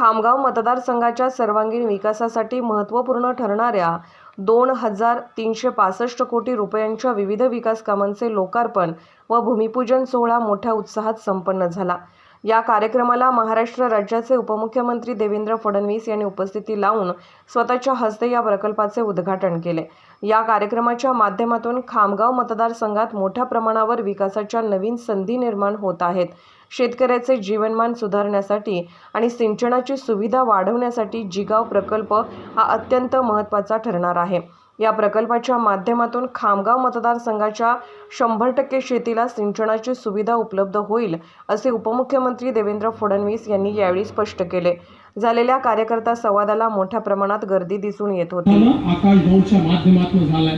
खामगाव मतदारसंघाच्या सर्वांगीण विकासासाठी महत्त्वपूर्ण ठरणाऱ्या दोन हजार तीनशे पासष्ट कोटी रुपयांच्या विविध विकास कामांचे लोकार्पण व भूमिपूजन सोहळा मोठ्या उत्साहात संपन्न झाला. या कार्यक्रमाला महाराष्ट्र राज्याचे उपमुख्यमंत्री देवेंद्र फडणवीस यांनी उपस्थिती लावून स्वतःच्या हस्ते या प्रकल्पाचे उद्घाटन केले. या कार्यक्रमाच्या माध्यमातून खामगाव मतदारसंघात मोठ्या प्रमाणावर विकासाच्या नवीन संधी निर्माण होत आहेत. शेतकऱ्याचे जीवनमान सुधारण्यासाठी आणि सिंचनाची सुविधा वाढवण्यासाठी जिगाव प्रकल्प हा अत्यंत महत्त्वाचा ठरणार आहे. या प्रकल्पाच्या माध्यमातून खामगाव मतदारसंघाच्या शंभर टक्के शेतीला सिंचनाची सुविधा उपलब्ध होईल असे उपमुख्यमंत्री देवेंद्र फडणवीस यांनी यावेळी स्पष्ट केले. झालेल्या कार्यकर्ता संवादाला मोठ्या प्रमाणात गर्दी दिसून येत होती. आकाश माध्यमातून झालाय.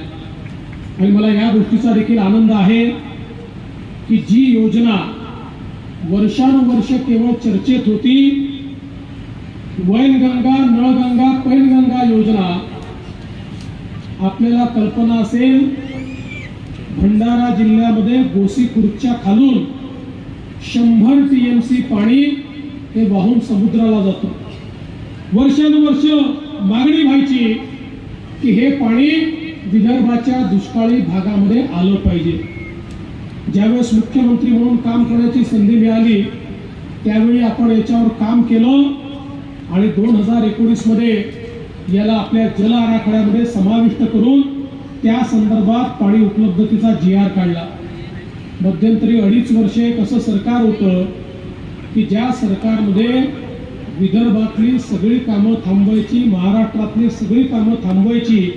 आणि मला या गोष्टीचा देखील आनंद आहे की जी योजना वर्षानुवर्ष केवळ चर्चेत होती. वैनगंगा नळगंगा पैनगंगा योजना. आपल्याला कल्पना असेल भंडारा जिल्ह्यामध्ये गोसीखुर्दच्या खालून शंभर टी एम सी पाणी हे वाहून समुद्राला जातं. वर्षानुवर्ष मागणी व्हायची की हे पाणी विदर्भाच्या दुष्काळी भागामध्ये आलं पाहिजे. ज्यावेळेस मुख्यमंत्री म्हणून काम करण्याची संधी मिळाली त्यावेळी आपण याच्यावर काम केलं आणि दोन हजार एकोणीसमध्ये याला आपल्या जल आराखड्यामध्ये समाविष्ट करून त्या संदर्भात पाणी उपलब्धतेचा जी आर काढला. मध्यंतरी अडीच वर्षे कसं सरकार होतं की ज्या सरकारमध्ये विदर्भातली सगळी कामं थांबवायची महाराष्ट्रातली सगळी कामं थांबवायची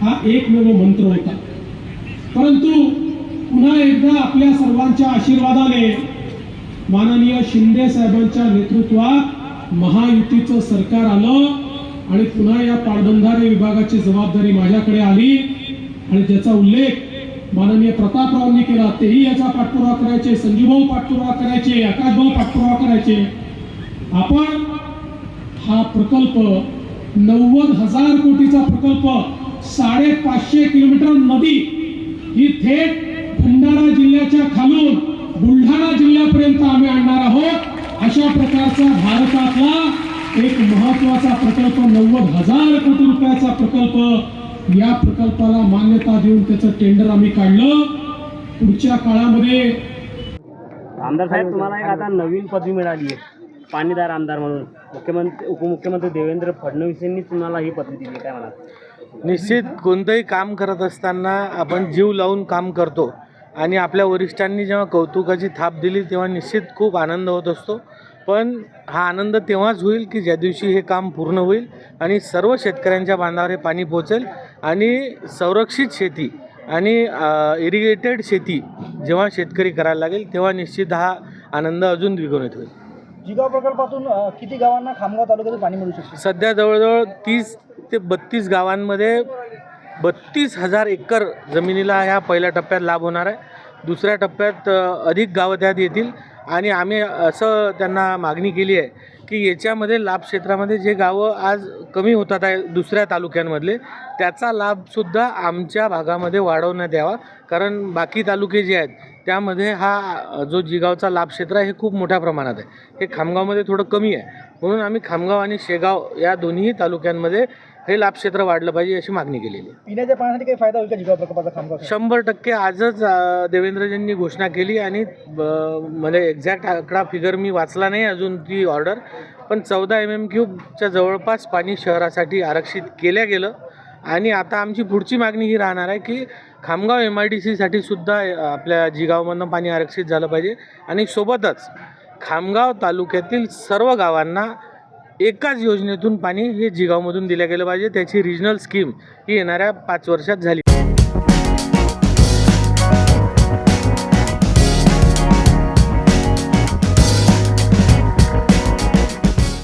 हा एकमेव मंत्र होता. परंतु पुन्हा एकदा आपल्या सर्वांच्या आशीर्वादाने माननीय शिंदे साहेबांच्या नेतृत्वात महायुतीचं सरकार आलं आणि पुन्हा या पाटबंधारे विभागाची जबाबदारी माझ्याकडे आली. आणि ज्याचा उल्लेख माननीय प्रतापरावांनी केला तेही याचा पाठपुरावा करायचे संजीवभाऊ पाठपुरावा करायचे आकाशभाऊ पाठपुरावा करायचे. आपण हा प्रकल्प नव्वद हजार कोटीचा प्रकल्प साडेपाचशे किलोमीटर नदी ही थेट भंडारा जिल्ह्याच्या खालून बुलढाणा जिल्ह्यापर्यंत आम्ही आणणार आहोत. अशा प्रकारचा भारतातला एक महत्त्वाचा प्रकल्प नव्वद हजार कोटी रुपयाचा प्रकल्प. या प्रकल्पाला मान्यता देऊन त्याचं टेंडर आम्ही काढलं. पुढच्या काळामध्ये आमदार साहेब तुम्हाला एक आता नवीन पदवी मिळाली आहे. पाणीदार आमदार म्हणून. मुख्यमंत्री उपमुख्यमंत्री देवेंद्र फडणवीस यांनी तुम्हाला ही पदवी दिली काय म्हणा निश्चित कोणतंही काम करत असताना आपण जीव लावून काम करतो. आणि आपल्या वरिष्ठांनी जेव्हा कौतुकाची थाप दिली तेव्हा निश्चित खूप आनंद होत असतो. पण हा आनंद तेव्हाच होईल की ज्या दिवशी हे काम पूर्ण होईल आणि सर्व शेतकऱ्यांच्या बांधावर हे पाणी पोचेल आणि संरक्षित शेती आणि इरिगेटेड शेती जेव्हा शेतकरी करायला लागेल तेव्हा निश्चित हा आनंद अजून द्विगुणित होईल. जिगाव प्रकल्पातून किती गावांना खामगाव तालुक्यातून पाणी मिळू शकते? सध्या जवळजवळ तीस ते बत्तीस गावांमध्ये बत्तीस हजार एकर जमिनीला ह्या पहिल्या टप्प्यात लाभ होणार आहे. दुसऱ्या टप्प्यात अधिक गावं त्यात येतील. आणि आम्ही असं त्यांना मागणी केली आहे की याच्यामध्ये लाभ क्षेत्रामध्ये जे गावं आज कमी होतात आहे दुसऱ्या तालुक्यांमधले त्याचा लाभसुद्धा आमच्या भागामध्ये वाढवण्यात यावा. कारण बाकी तालुके जे आहेत त्यामध्ये हा जो जिगावचा लाभ क्षेत्र आहे हे खूप मोठ्या प्रमाणात आहे. हे खामगावमध्ये थोडं कमी आहे. म्हणून आम्ही खामगाव आणि शेगाव या दोन्ही तालुक्यांमध्ये हे लाभ क्षेत्र वाढलं पाहिजे अशी मागणी केलेली आहे. पिण्याच्या पाण्यासाठी काही फायदा होईल का प्रकल्पाचा खामगाव शंभर टक्के आजच अ, देवेंद्रजींनी घोषणा केली आणि ब- म्हणजे एक्झॅक्ट आकडा फिगर मी वाचला नाही अजून ती ऑर्डर पण चौदा एम एम क्यूबच्या जवळपास पाणी शहरासाठी आरक्षित केल्या गेलं. आणि आता आमची पुढची मागणी ही राहणार आहे की खामगाव एम आय डी सीसाठी सुद्धा अ, आपल्या जिगावमधनं पाणी आरक्षित झालं पाहिजे. आणि सोबतच खामगाव तालुक्यातील सर्व गावांना एकाच योजनेतून पाणी हे जिगावमधून दिलं गेलं पाहिजे. त्याची रिजनल स्कीम ही येणाऱ्या पाच वर्षात झाली.